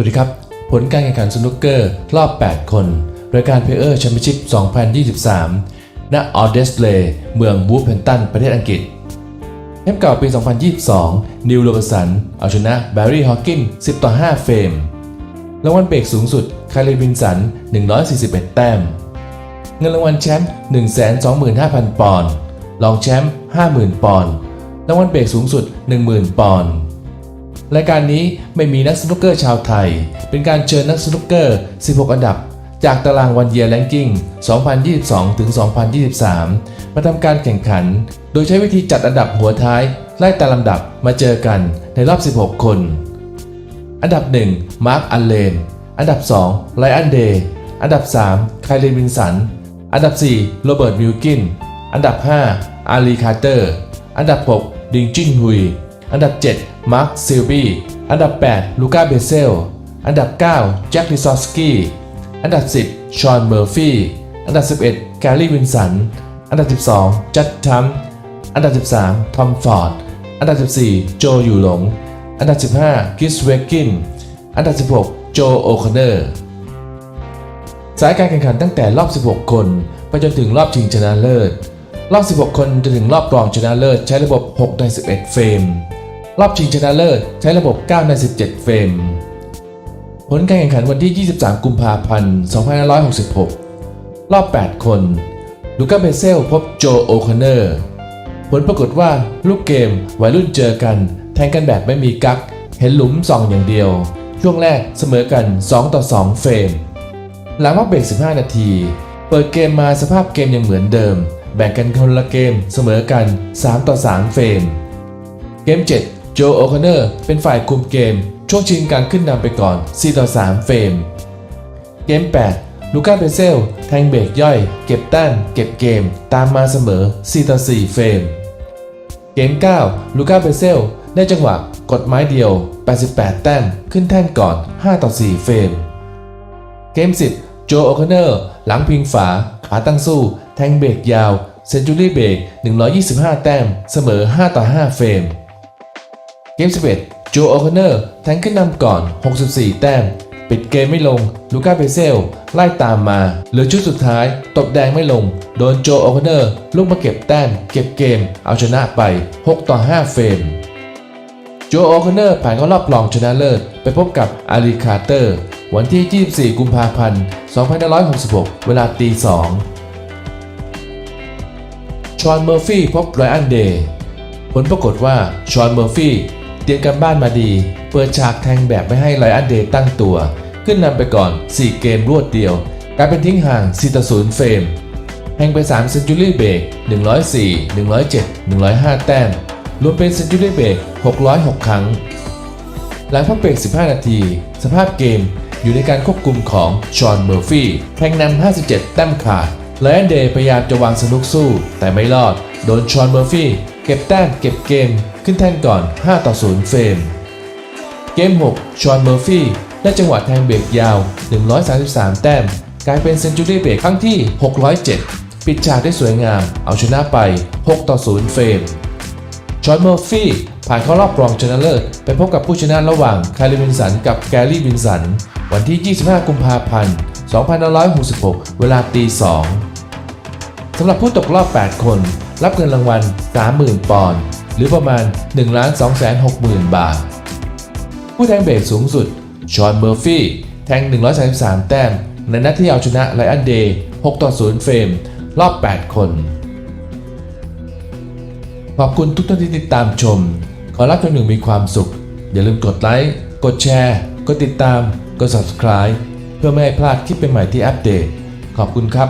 วัสดีครับ ผลการแข่งขันสนุกเกอร์ รอบ 8 คนรายการเพเออร์แชมเปี้ยนชิพ 2023 ณ ออเดสเลย์เมืองบูฟเพนตัน ประเทศอังกฤษเทปเก่าปี 2022 นิวโรบสัน เอาชนะแบร์รี่ฮอว์กิน 10 ต่อ 5 เฟรม รางวัลเบรกสูงสุด คาริวินสัน 141 แต้ม เงินรางวัลแชมป์ 125,000 ปอนด์ รองแชมป์ 50,000 ปอนด์ รางวัลเบรกสูงสุด 10,000 ปอนด์ รายการนี้ไม่มีนักสนุกเกอร์ชาวไทย เป็นการเชิญนักสนุกเกอร์ 16 อันดับ จากตารางวันเยียร์แลนกิ้ง 2022 ถึง 2023 มาทำการแข่งขัน โดยใช้วิธีจัดอันดับหัวท้าย ไล่ตามลำดับมาเจอกันในรอบ 16 คน อันดับ 1 มาร์ค อันเลน อันดับ 2 ไลอันเดย์ อันดับ 3 ไคลรินวินสัน อันดับ 4 โรเบิร์ต มิลกิน อันดับ 5 อารีคาร์เตอร์ อันดับ 6 ดิงจิ้นฮุย อันดับ 7 มาร์คซิลบีอันดับ 8 ลูก้าเบเซล อันดับ 9 แจ็คลิซอสกี้ อันดับ 10 ชอนเมอร์ฟี่ อันดับ 11 แกลลี่วินสัน อันดับ 12 จัดทัมอันดับ 13 ทอมฟอร์ด อันดับ 14 โจอยู่หลง อันดับ 15 กิสเวกิน อันดับ 16 โจโอคอนเนอร์ สายการแข่งขันตั้งแต่รอบ 16 คนไปจนถึงรอบชิงชนะเลิศ รอบ 16 คนจนถึงรอบรองชนะเลิศใช้ระบบ 6 ใน 11 เฟรม รอบชิงชนะเลิศใช้ระบบ 9 ใน 17 เฟรม ผลการแข่งขันวันที่ 23 กุมภาพันธ์ 2566 รอบ 8 คน ลูก้าเบเซลพบโจโอคอนเนอร์ ผลปรากฏว่าลูกเกมวัยรุ่นเจอกัน แทงกันแบบไม่มีกัก เห็นหลุมส่องอย่างเดียว ช่วงแรกเสมอกัน 2 ต่อ 2 เฟรม หลังพักเบรก 15 นาที เปิดเกมมาสภาพเกมยังเหมือนเดิม แบ่งกันคนละเกมเสมอกัน 3 ต่อ 3 เฟรม เกม 7 โจโอคอนเนอร์เป็นฝ่ายคุมเกม ช่วงชิงการขึ้นนำไปก่อน 4 ต่อ 3 เฟรม เกม 8 ลูก้าเบเซล แทงเบรกย่อย เก็บแต้มเก็บเกม ตามมาเสมอ 4 ต่อ 4 เฟรม เกม 9 ลูก้าเบเซล ได้จังหวะกดไม้เดียว 88 แต้ม ขึ้นแท่นก่อน 5 ต่อ 4 เฟรม เกม 10 โจโอคอนเนอร์ หลังพิงฝา ขาตั้งสู้ แทงเบรกยาว เซนจูรี่เบรก125 แต้ม เสมอ 5 ต่อ 5 เฟรม กม 11โจโอคอนเนอร์แทงขึ้นนำก่อน 64 แต้ม ปิดเกมไม่ลง ลูก้าเบเซล ไล่ตามมา เหลือชุดสุดท้าย ตบแดงไม่ลง โดนโจโอคอนเนอร์ลุกมาเก็บแต้ม เก็บเกม เอาชนะไป 6 ต่อ 5 เฟรมโจโอคอนเนอร์ผ่านเข้ารอบรองชนะเลิศ ไปพบกับอารีคาร์เตอร์ วันที่ 24 กุมภาพันธ์ 2566 เวลาตี2ชอนเมอร์ฟี่พบไรอันเดย์ผลปรากฏว่าชอนเมอร์ฟี่ ตรียมการบ้านมาดี เปิดฉากแทงแบบไม่ให้ไรอันเดย์ตั้งตัว ขึ้นนำไปก่อน 4 เกมรวดเดียว กลายเป็นทิ้งห่าง4ต่อ0เฟรมแทงไป3เซนจูรี่เบรก104 107 105 แต้ม รวมเป็นเซนจูรี่เบรก606 ครั้ง หลังพักเบรก 15 นาที สภาพเกมอยู่ในการควบคุมของชอนเมอร์ฟี่แทงนำ57 แต้มขาดไลออนเดย์พยายามจะวางสนุกสู้ แต่ไม่รอด โดนชอนเมอร์ฟี่ เก็บแต้มเก็บเกมขึ้นแท่นก่อน 5 ต่อ 0 เฟรม เกม 6 ชอนเมอร์ฟี่ได้จังหวะแทงเบรกยาว 133 แต้ม กลายเป็นเซนจูรี่เบรกครั้งที่ 607 ปิดฉากได้สวยงาม เอาชนะไป 6 ต่อ 0 เฟรม ชอนเมอร์ฟี่ผ่านเข้ารอบรองชนะเลิศไปพบกับผู้ชนะระหว่างคาริวินสันกับแกลลี่วินสัน วันที่ 25 กุมภาพันธ์ 2566 เวลาตี 2สำหรับผู้ตกรอบ 8 คน รับเงินรางวัล 30,000 ปอนด์หรือประมาณ 1 2 6 0 0 0 0 บาท ผู้แทงเบรกสูงสุด ชอนเมอร์ฟี่แทง 133 แต้ม ในนัดที่เอาชนะไลอันเดย์ 6 ต่อ 0 เฟรม รอบ 8 คน ขอบคุณทุกท่านที่ติดตามชม ขอรับจนหนึ่งมีความสุข อย่าลืมกดไลค์ กดแชร์ กดติดตาม กด subscribe เพื่อไม่ให้พลาดคลิปใหม่ที่อัปเดต ขอบคุณครับ